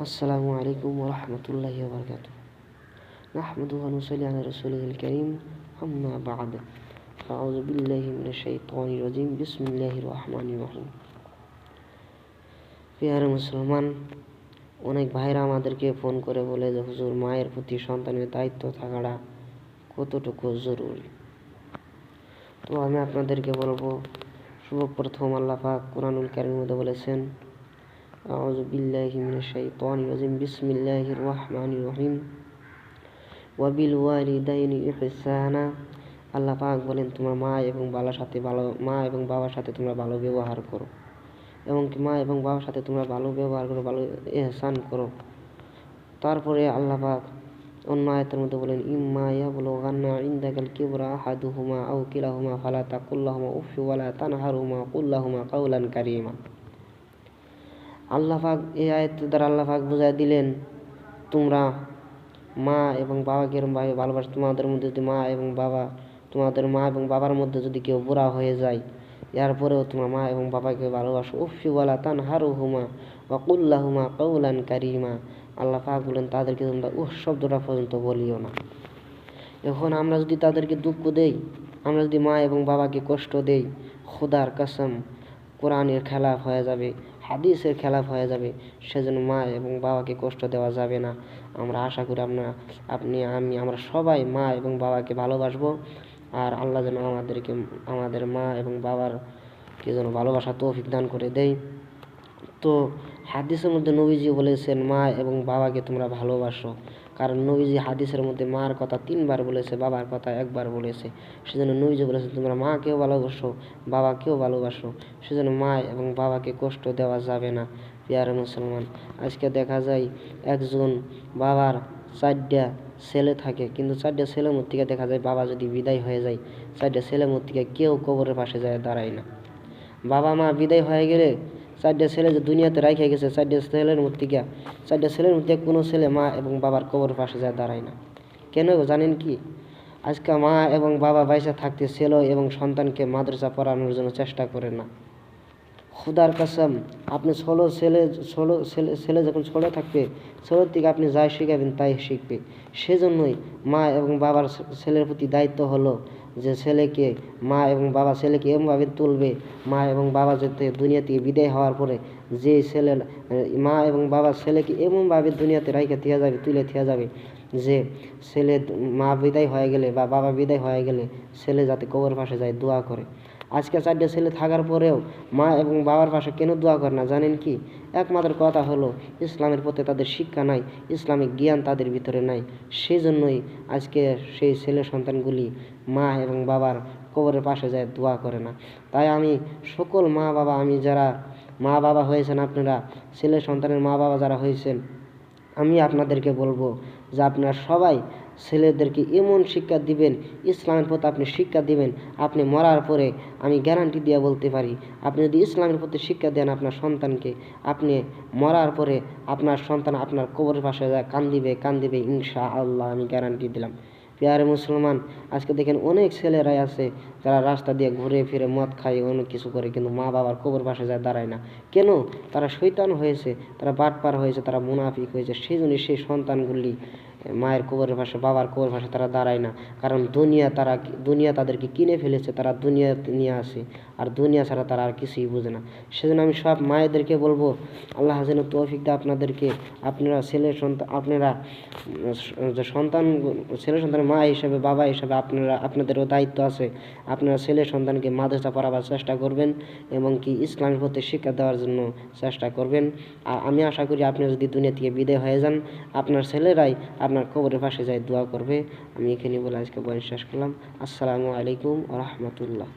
السلام عليكم ورحمة الله وبركاته نحمده ونصلي على رسوله الكريم أما بعد أعوذ بالله من الشيطان الرجيم بسم الله الرحمن الرحيم পেয়ারে মুসলমান অনেক ভাইরা আমাদেরকে ফোন করে বলে যে হুজুর মায়ের প্রতি সন্তানের দায়িত্ব থাকাটা কতটুকু জরুরি তো আমি আপনাদেরকে বলবো সর্বপ্রথম আল্লাহ পাক কোরআনুল কারিমের মধ্যে বলেছেন আউযু বিল্লাহি মিনাশ শাইতানির রাজিম বিসমিল্লাহির রহমানির রহিম ওয়া বিল ওয়ালিদাইনি ইহসানা আল্লাহ পাক বলেন, তোমার মা এবং বাবার সাথে ভালো, মা এবং বাবার সাথে তোমরা ভালো ব্যবহার করো। এবং কি মা এবং বাবার সাথে তোমরা ভালো ব্যবহার করো, ভালো এহসান করো। তারপরে আল্লাহ পাক অন্য আয়াতের মধ্যে বলেন, ইম্মা ইয়াবলুগান্না ইনদাকাল কিবরা আহাদুহুমা আও কিলাহুমা ফালা তাকুল্লাহুমা উফি ওয়ালা তানহারহুমা কুল্লাহুমা কাউলান কারীমা। আল্লাহ পাক এই আয়াত দ্বারা আল্লাহ পাক বুঝাই দিলেন, তোমরা মা এবং বাবাকে এরমভাবে ভালোবাসো? তোমাদের মধ্যে যদি মা এবং বাবা, তোমাদের মা এবং বাবার মধ্যে যদি কেউ বুড়া হয়ে যায় এরপরেও তোমার মা এবং বাবাকে ভালোবাসো। উফি ওয়ালা তান হারু হুমা বা কুল্লাহুমা কৌলান কারিমা। আল্লাহ পাক বলেন, তাদেরকে তোমরা উহ শব্দটা পর্যন্ত বলিও না। এখন আমরা যদি তাদেরকে দুঃখ দেই, আমরা যদি মা এবং বাবাকে কষ্ট দেই, খুদার কসম, কোরআনের খেলাফ হয়ে যাবে। হাদিসের খেলাফ হয়ে যাবে, সেজন্য মা এবং বাবাকে কষ্ট দেওয়া যাবে না। আমরা আশা করি আপনার আপনি, আমি, আমরা সবাই মা এবং বাবাকে ভালোবাসবো। আর আল্লাহ যেন আমাদেরকে, আমাদের মা এবং বাবার কে যেন ভালোবাসা তৌফিক দান করে দেয়। তো হাদিসের মধ্যে নবীজি বলেছেন, মা এবং বাবাকে তোমরা ভালোবাসো। কারণ নবীজি হাদিসের মধ্যে মার কথা তিনবার বলেছে, বাবার কথা একবার বলেছে। সেজন্য নবীজি বলেছেন, তোমরা মাকেও ভালোবাসো, বাবাকেও ভালোবাসো। সেজন্য মা এবং বাবাকে কষ্ট দেওয়া যাবে না, পেয়ারে মুসলমান। আজকে দেখা যায় একজন বাবার চারটা ছেলে থাকে, কিন্তু চারটা ছেলের মধ্যে থেকে দেখা যায় বাবা যদি বিদায় হয়ে যায়, চারটা ছেলের মধ্যে থেকে কেউ কবরের পাশে যায় দাঁড়ায় না। বাবা মা বিদায় হয়ে গেলে চারটা ছেলে যে দুনিয়াতে রাখে গেছে, চারটা ছেলের মধ্যে গিয়া, চারটা ছেলের মধ্যে কোনো ছেলে মা এবং বাবার কবর পাশে যায় দাঁড়ায় না। কেন জানেন কি? আজকে মা এবং বাবা বাইসা থাকতে ছেলে এবং সন্তানকে মাদ্রাসা পড়ানোর জন্য চেষ্টা করে না। খুদার কাসম, আপনি ষোলো ছেলে ষোলো ছেলে ছেলে যখন ছোটো থাকবে, ষোলোর থেকে আপনি যাই শিখাবেন তাই শিখবে। সেজন্যই মা এবং বাবার ছেলের প্রতি দায়িত্ব হলো যে ছেলেকে, মা এবং বাবা ছেলেকে এমনভাবে তুলবে, মা এবং বাবা যাতে দুনিয়া থেকে বিদায় হওয়ার পরে যে ছেলে, মা এবং বাবা ছেলেকে এমনভাবে দুনিয়াতে রাইখে থিয়া যাবে, তুলে থিয়া যাবে যে ছেলে মা বিদায় হয়ে গেলে বা বাবা বিদায় হয়ে গেলে ছেলে যাতে কবর পাশে যায়, দোয়া করে। আজকে চারটে ছেলে থাকার পরেও মা এবং বাবার পাশে কেন দোয়া করে না, জানেন কি? একমাত্র কথা হলো, ইসলামের প্রতি তাদের শিক্ষা নাই, ইসলামিক জ্ঞান তাদের ভিতরে নাই। সেই জন্যই আজকে সেই ছেলে সন্তানগুলি মা এবং বাবার কবরের পাশে যায়, দোয়া করে না। তাই আমি সকল মা বাবা আমি যারা মা বাবা হয়েছেন আপনারা, ছেলে সন্তানের মা বাবা যারা হয়েছেন, আমি আপনাদেরকে বলব যে আপনারা সবাই ছেলেদেরকে এমন শিক্ষা দিবেন, ইসলামের প্রতি আপনি শিক্ষা দিবেন, আপনি মরার পরে আমি গ্যারান্টি দিয়ে বলতে পারি, আপনি যদি ইসলামের প্রতি শিক্ষা দেন আপনার সন্তানকে, আপনি মরার পরে আপনার সন্তান আপনার কবরের পাশে যায় কান দিবে কান ইনশা আল্লাহ আমি গ্যারান্টি দিলাম। পেয়ারে মুসলমান, আজকে দেখেন অনেক ছেলেরাই আছে, যারা রাস্তা দিয়ে ঘুরে ফিরে মদ খায়, অনেক কিছু করে, কিন্তু মা বাবার কবর পাশে যায় দাঁড়ায় না। কেন? তারা শৈতান হয়েছে, তারা বাটপার হয়েছে, তারা মুনাফিক হয়েছে, সেই জন্য সেই সন্তানগুলি মায়ের কবরের পাশে বাবার কবর পাশে তারা দাঁড়ায় না। কারণ দুনিয়া তারা দুনিয়া তাদেরকে কিনে ফেলেছে, তারা দুনিয়া নিয়ে আসে। আর দুনিয়া ছাড়া তারা আর কিছুই বোঝে না। সেজন্য আমি সব মায়েদেরকে বলব, আল্লাহ যেন তৌফিক দা আপনাদেরকে। আপনারা ছেলে সন্তান আপনারা যে সন্তান, ছেলে সন্তানের মা হিসাবে, বাবা হিসাবে আপনারা, আপনাদেরও দায়িত্ব আছে। আপনারা ছেলে সন্তানকে মাদ্রাসা পড়াবার চেষ্টা করবেন এবং কি ইসলামের প্রতি শিক্ষা দেওয়ার জন্য চেষ্টা করবেন। আর আমি আশা করি আপনি যদি দুনিয়া থেকে বিদায় হয়ে যান, আপনার ছেলেরাই আপনার কবরের পাশে যায় দোয়া করবে। আমি এখানে বলে আজকে বয়স শেষ করলাম। আসসালামু আলাইকুম রহমতুল্লাহ।